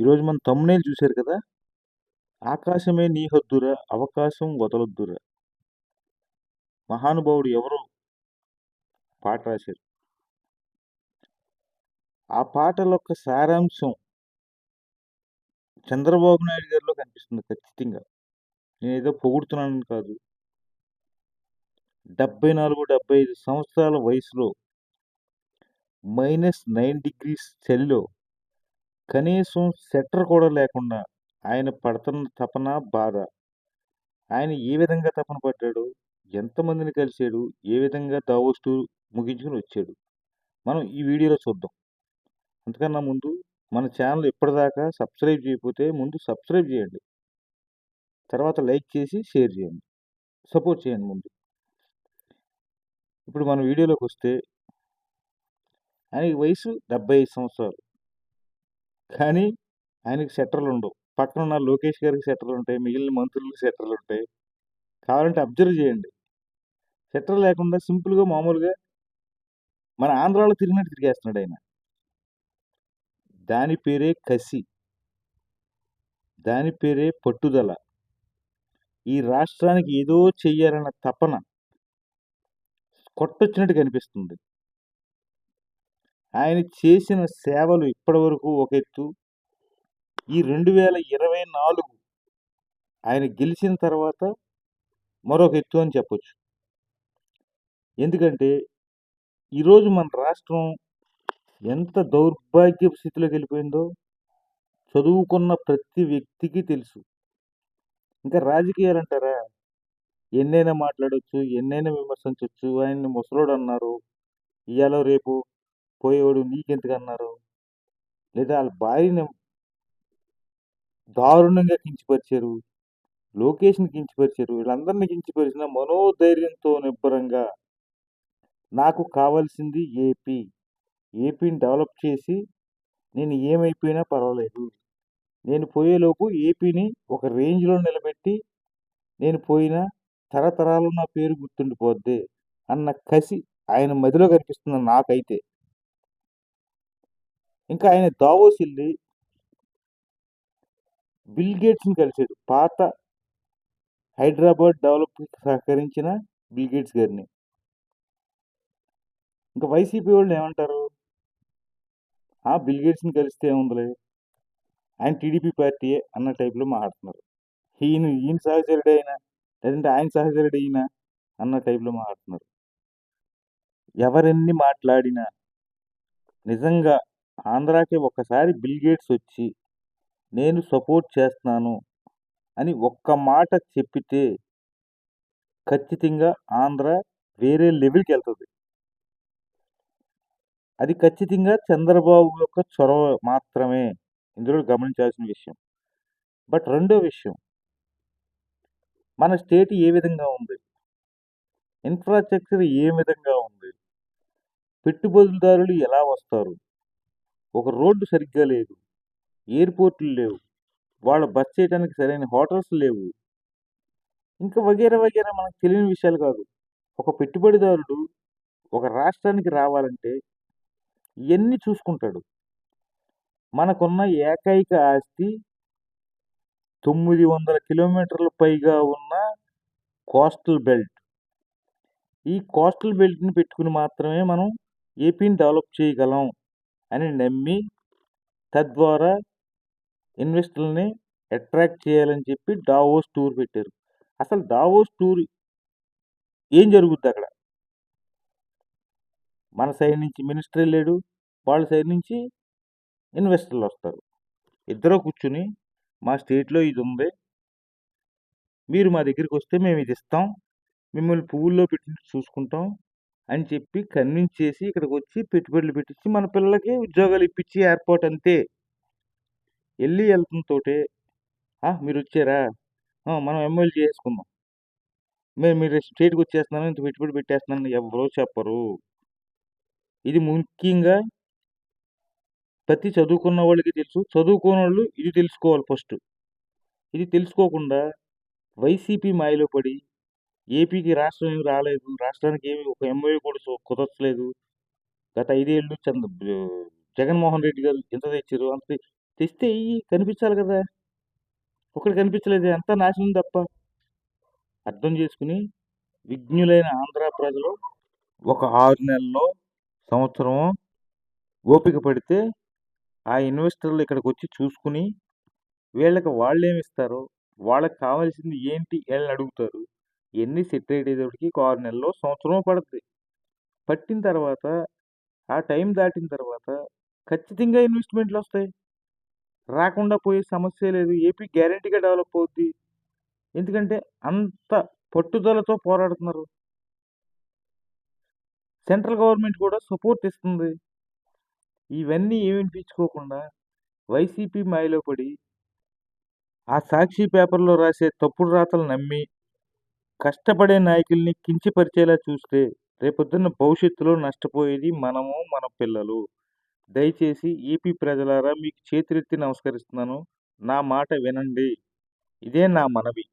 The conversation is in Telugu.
ఈరోజు మనం తమ్మునేలు చూశారు కదా? ఆకాశమే నీ హద్దురా అవకాశం వదలొద్దురా. మహానుభావుడు ఎవరు పాట రాశారు. ఆ పాటల యొక్క సారాంశం చంద్రబాబు నాయుడు గారిలో కనిపిస్తుంది ఖచ్చితంగా. నేను ఏదో పొగుడుతున్నానని కాదు. డెబ్బై నాలుగు డెబ్బై ఐదు సంవత్సరాల వయసులో మైనస్ నైన్ డిగ్రీస్ చలిలో కనీసం సెటర్ కూడా లేకుండా ఆయన పడుతున్న తపన బాధ. ఆయన ఏ విధంగా తపన పడ్డాడు? ఎంతమందిని కలిశాడు? ఏ విధంగా దావోస్టు ముగించుకుని వచ్చాడు? మనం ఈ వీడియోలో చూద్దాం. అంతకన్నా ముందు మన ఛానల్ ఇప్పటిదాకా సబ్స్క్రైబ్ చేయకపోతే ముందు సబ్స్క్రైబ్ చేయండి. తర్వాత లైక్ చేసి షేర్ చేయండి. సపోర్ట్ చేయండి ముందు. ఇప్పుడు మన వీడియోలోకి వస్తే ఆయనకి వయసు డెబ్బై ఐదు సంవత్సరాలు. కానీ ఆయనకి సెటర్లు ఉండవు. పక్కన ఉన్న లోకేష్ గారికి సెటర్లు ఉంటాయి మిగిలిన మంత్రులకు సెటర్లు ఉంటాయి. కావాలంటే అబ్జర్వ్ చేయండి. సెటర్ లేకుండా సింపుల్గా మామూలుగా మన ఆంధ్రాలో తిరిగినట్టు తిరిగేస్తున్నాడు ఆయన. దాని పేరే కసి. దాని పేరే పట్టుదల. ఈ రాష్ట్రానికి ఏదో చెయ్యాలన్న తపన కొట్టొచ్చినట్టు కనిపిస్తుంది. ఆయన చేసిన సేవలు ఇప్పటి వరకు ఒక ఎత్తు. ఈ రెండు వేల ఇరవై నాలుగు ఆయన గెలిచిన తర్వాత మరొక ఎత్తు అని చెప్పొచ్చు. ఎందుకంటే ఈరోజు మన రాష్ట్రం ఎంత దౌర్భాగ్య స్థితిలోకి వెళ్ళిపోయిందో చదువుకున్న ప్రతి వ్యక్తికి తెలుసు. ఇంకా రాజకీయాలు అంటారా? ఎన్నైనా మాట్లాడవచ్చు ఎన్నైనా విమర్శించవచ్చు ఆయన్ని ముసలోడు అన్నారు. ఇవాళ రేపు పోయేవాడు నీకెందుకు అన్నారు లేదా వాళ్ళ భార్యని దారుణంగా కించపరిచారు? లోకేష్ని కించపరిచారు? వీళ్ళందరినీ కించపరిచిన మనోధైర్యంతో నిబ్బరంగా నాకు కావాల్సింది ఏపీ. ఏపీని డెవలప్ చేసి నేను ఏమైపోయినా పర్వాలేదు. నేను పోయేలోపు ఏపీని ఒక రేంజ్లో నిలబెట్టి నేను పోయిన తరతరాలు నా పేరు గుర్తుండిపోద్ది అన్న కసి ఆయన మదిలో కనిపిస్తుంది నాకైతే. ఇంకా ఆయన దావోస్ వెళ్ళి బిల్ గేట్స్ని కలిశాడు. పాత హైదరాబాద్ డెవలప్ సహకరించిన బిల్ గేట్స్ గారిని. ఇంకా వైసీపీ వాళ్ళు ఏమంటారు? ఆ బిల్ గేట్స్ని కలిస్తే ఏముందిలే? ఆయన టీడీపీ పార్టీయే అన్న టైప్లో మాట్లాడుతున్నారు. ఈయన ఈయన సహచరుడు అయినా లేదంటే ఆయన సహచరుడు అయినా అన్న టైప్లో మాట్లాడుతున్నారు. ఎవరెన్ని మాట్లాడినా నిజంగా ఆంధ్రాకి ఒకసారి బిల్ గేట్స్ వచ్చి నేను సపోర్ట్ చేస్తున్నాను అని ఒక్క మాట చెప్పితే ఖచ్చితంగా ఆంధ్ర వేరే లెవెల్కి వెళ్తుంది. అది ఖచ్చితంగా చంద్రబాబు యొక్క చొరవ మాత్రమే. ఇందులో గమనించాల్సిన విషయం. బట్ రెండో విషయం మన స్టేట్ ఏ విధంగా ఉంది? ఇన్ఫ్రాస్ట్రక్చర్ ఏ విధంగా ఉంది? పెట్టుబడిదారులు ఎలా వస్తారు? ఒక రోడ్డు సరిగ్గా లేదు. ఎయిర్పోర్ట్లు లేవు. వాళ్ళ బస్ చేయడానికి సరైన హోటల్స్ లేవు. ఇంకా వగేరా వగేరా మనకు తెలియని విషయాలు కాదు. ఒక పెట్టుబడిదారుడు ఒక రాష్ట్రానికి రావాలంటే ఇవన్నీ చూసుకుంటాడు. మనకున్న ఏకైక ఆస్తి తొమ్మిది వందల కిలోమీటర్ల పైగా ఉన్న కోస్టల్ బెల్ట్. ఈ కోస్టల్ బెల్ట్ని పెట్టుకుని మాత్రమే మనం ఏపీని డెవలప్ చేయగలం. అని నమ్మి తద్వారా ఇన్వెస్టర్లని అట్రాక్ట్ చేయాలని చెప్పి డావోస్ టూర్ పెట్టారు. అసలు డావోస్ టూర్ ఏం జరుగుద్ది అక్కడ? మన సైడ్ నుంచి మినిస్టర్ లేడు వాళ్ళ సైడ్ నుంచి ఇన్వెస్టర్లు వస్తారు. ఇద్దరు కూర్చుని మా స్టేట్లో ఇది ఉంది మీరు మా దగ్గరికి వస్తే మేము ఇది ఇస్తాం మిమ్మల్ని పువ్వుల్లో పెట్టి చూసుకుంటాం అని చెప్పి కన్విన్స్ చేసి ఇక్కడికి వచ్చి పెట్టుబడులు పెట్టించి మన పిల్లలకి ఉద్యోగాలు ఇప్పించి ఎయిర్పోర్ట్ అంతే. వెళ్ళి వెళ్తుంతోటే మీరు వచ్చారా మనం ఎమ్మెల్యే చేసుకుందాం మేము మీరు స్టేట్కి వచ్చేస్తున్నాను ఇంత పెట్టుబడి పెట్టేస్తున్నాను ఎవరో చెప్పరు. ఇది ముఖ్యంగా ప్రతి చదువుకున్న వాళ్ళకి తెలుసు. చదువుకున్న వాళ్ళు ఇది తెలుసుకోవాలి ఫస్ట్. ఇది తెలుసుకోకుండా వైసీపీ మాయలో పడి ఏపీకి రాష్ట్రం ఏమి రాలేదు. రాష్ట్రానికి ఏమి ఒక ఎంఓఏ కూడా కుదరట్లేదు. గత ఐదేళ్ళు చంద్ర జగన్మోహన్ రెడ్డి గారు ఎంత తెచ్చారు? అంత తెస్తే కనిపించాలి కదా. ఒకటి కనిపించలేదు. అంతా నాశనం తప్ప. అర్థం చేసుకుని విజ్ఞులైన ఆంధ్ర ప్రజలు ఒక ఆరు నెలల్లో సంవత్సరం ఓపిక పడితే ఆ ఇన్వెస్టర్లు ఇక్కడికి వచ్చి చూసుకుని వీళ్ళకి వాళ్ళు ఏమి ఇస్తారో? వాళ్ళకి కావాల్సింది ఏంటి? వీళ్ళని అడుగుతారు. ఇవన్నీ సెట్ అయ్యేటప్పటికి ఒక ఆరు సంవత్సరం పడుతుంది పట్టిన తర్వాత ఆ టైం దాటిన తర్వాత ఖచ్చితంగా ఇన్వెస్ట్మెంట్లు వస్తాయి. రాకుండా పోయే సమస్య లేదు. ఏపీ గ్యారంటీగా డెవలప్ అవుద్ది. ఎందుకంటే అంత పట్టుదలతో పోరాడుతున్నారు. సెంట్రల్ గవర్నమెంట్ కూడా సపోర్ట్ ఇస్తుంది. ఇవన్నీ ఏమి వైసీపీ మాయలో పడి ఆ సాక్షి పేపర్లో రాసే తప్పుడు రాతలు నమ్మి కష్టపడే నాయకుల్ని కించపరిచేలా చూస్తే రేపొద్దున్న భవిష్యత్తులో నష్టపోయేది మనము మన పిల్లలు. దయచేసి ఏపీ ప్రజలారా మీకు చేతులెత్తి నమస్కరిస్తున్నాను. నా మాట వినండి. ఇదే నా మనవి.